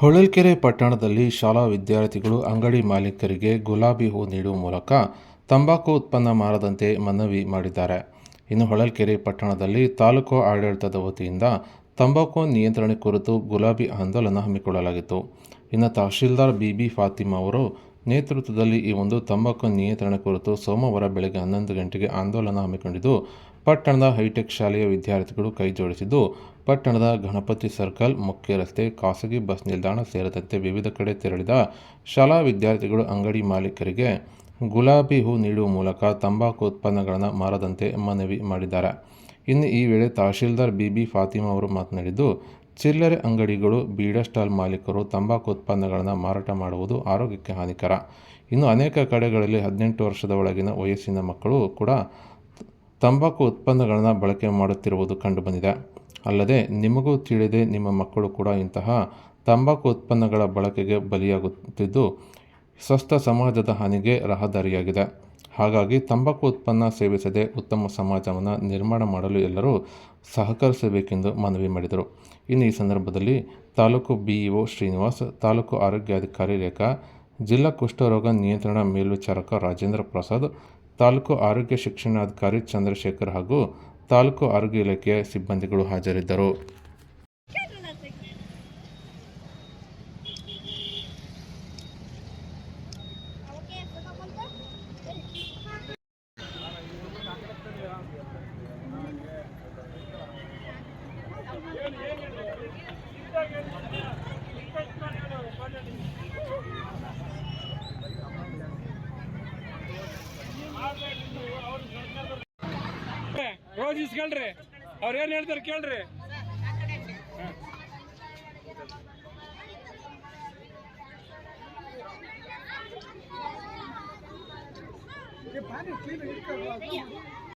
ಹೊಳಲ್ಕೆರೆ ಪಟ್ಟಣದಲ್ಲಿ ಶಾಲಾ ವಿದ್ಯಾರ್ಥಿಗಳು ಅಂಗಡಿ ಮಾಲೀಕರಿಗೆ ಗುಲಾಬಿ ಹೂ ನೀಡುವ ಮೂಲಕ ತಂಬಾಕು ಉತ್ಪನ್ನ ಮಾರದಂತೆ ಮನವಿ ಮಾಡಿದ್ದಾರೆ. ಇನ್ನು ಹೊಳಲ್ಕೆರೆ ಪಟ್ಟಣದಲ್ಲಿ ತಾಲೂಕು ಆಡಳಿತದ ವತಿಯಿಂದ ತಂಬಾಕು ನಿಯಂತ್ರಣ ಕುರಿತು ಗುಲಾಬಿ ಆಂದೋಲನ ಹಮ್ಮಿಕೊಳ್ಳಲಾಗಿತ್ತು. ಇನ್ನು ತಹಶೀಲ್ದಾರ್ ಬಿಬಿ ಫಾತಿಮಾ ಅವರು ನೇತೃತ್ವದಲ್ಲಿ ಈ ಒಂದು ತಂಬಾಕು ನಿಯಂತ್ರಣ ಕುರಿತು ಸೋಮವಾರ ಬೆಳಗ್ಗೆ ಹನ್ನೊಂದು ಗಂಟೆಗೆ ಆಂದೋಲನ ಹಮ್ಮಿಕೊಂಡಿದ್ದು ಪಟ್ಟಣದ ಹೈಟೆಕ್ ಶಾಲೆಯ ವಿದ್ಯಾರ್ಥಿಗಳು ಕೈ ಜೋಡಿಸಿದ್ದು, ಪಟ್ಟಣದ ಗಣಪತಿ ಸರ್ಕಲ್, ಮುಖ್ಯ ರಸ್ತೆ, ಖಾಸಗಿ ಬಸ್ ನಿಲ್ದಾಣ ಸೇರಿದಂತೆ ವಿವಿಧ ಕಡೆ ತೆರಳಿದ ಶಾಲಾ ವಿದ್ಯಾರ್ಥಿಗಳು ಅಂಗಡಿ ಮಾಲೀಕರಿಗೆ ಗುಲಾಬಿ ಹೂ ನೀಡುವ ಮೂಲಕ ತಂಬಾಕು ಉತ್ಪನ್ನಗಳನ್ನು ಮಾರದಂತೆ ಮನವಿ ಮಾಡಿದ್ದಾರೆ. ಇನ್ನು ಈ ವೇಳೆ ತಹಶೀಲ್ದಾರ್ ಬಿಬಿ ಫಾತಿಮಾ ಅವರು ಮಾತನಾಡಿದ್ದು, ಚಿಲ್ಲರೆ ಅಂಗಡಿಗಳು, ಬೀಡ ಸ್ಟಾಲ್ ಮಾಲೀಕರು ತಂಬಾಕು ಉತ್ಪನ್ನಗಳನ್ನು ಮಾರಾಟ ಮಾಡುವುದು ಆರೋಗ್ಯಕ್ಕೆ ಹಾನಿಕರ. ಇನ್ನು ಅನೇಕ ಕಡೆಗಳಲ್ಲಿ ಹದಿನೆಂಟು ವರ್ಷದ ಒಳಗಿನ ವಯಸ್ಸಿನ ಮಕ್ಕಳು ಕೂಡ ತಂಬಾಕು ಉತ್ಪನ್ನಗಳನ್ನು ಬಳಕೆ ಮಾಡುತ್ತಿರುವುದು ಕಂಡುಬಂದಿದೆ. ಅಲ್ಲದೆ, ನಿಮಗೂ ತಿಳಿದೇ ನಿಮ್ಮ ಮಕ್ಕಳು ಕೂಡ ಇಂತಹ ತಂಬಾಕು ಉತ್ಪನ್ನಗಳ ಬಳಕೆಗೆ ಬಲಿಯಾಗುತ್ತಿದ್ದು, ಸ್ವಸ್ಥ ಸಮಾಜದ ಹಾನಿಗೆ ರಹದಾರಿಯಾಗಿದೆ. ಹಾಗಾಗಿ, ತಂಬಾಕು ಉತ್ಪನ್ನ ಸೇವಿಸದೆ ಉತ್ತಮ ಸಮಾಜವನ್ನು ನಿರ್ಮಾಣ ಮಾಡಲು ಎಲ್ಲರೂ ಸಹಕರಿಸಬೇಕೆಂದು ಮನವಿ ಮಾಡಿದರು. ಇನ್ನು ಈ ಸಂದರ್ಭದಲ್ಲಿ ತಾಲೂಕು ಬಿಇಒ ಶ್ರೀನಿವಾಸ್, ತಾಲೂಕು ಆರೋಗ್ಯಾಧಿಕಾರಿ ರೇಖಾ ಜಿಲ್ಲಾ ಕುಷ್ಠರೋಗ ನಿಯಂತ್ರಣ ಮೇಲ್ವಿಚಾರಕ ರಾಜೇಂದ್ರ ಪ್ರಸಾದ್, ತಾಲೂಕು ಆರೋಗ್ಯ ಶಿಕ್ಷಣಾಧಿಕಾರಿ ಚಂದ್ರಶೇಖರ್ ಹಾಗೂ ತಾಲೂಕು ಆರೋಗ್ಯ ಇಲಾಖೆಯ ಸಿಬ್ಬಂದಿಗಳು ಹಾಜರಿದ್ದರು. ರೋಜ್ ಇಸ್ಕೊಳ್ರಿ ಅವ್ರು ಏನ್ ಹೇಳ್ತಾರೆ ಕೇಳ್ರಿ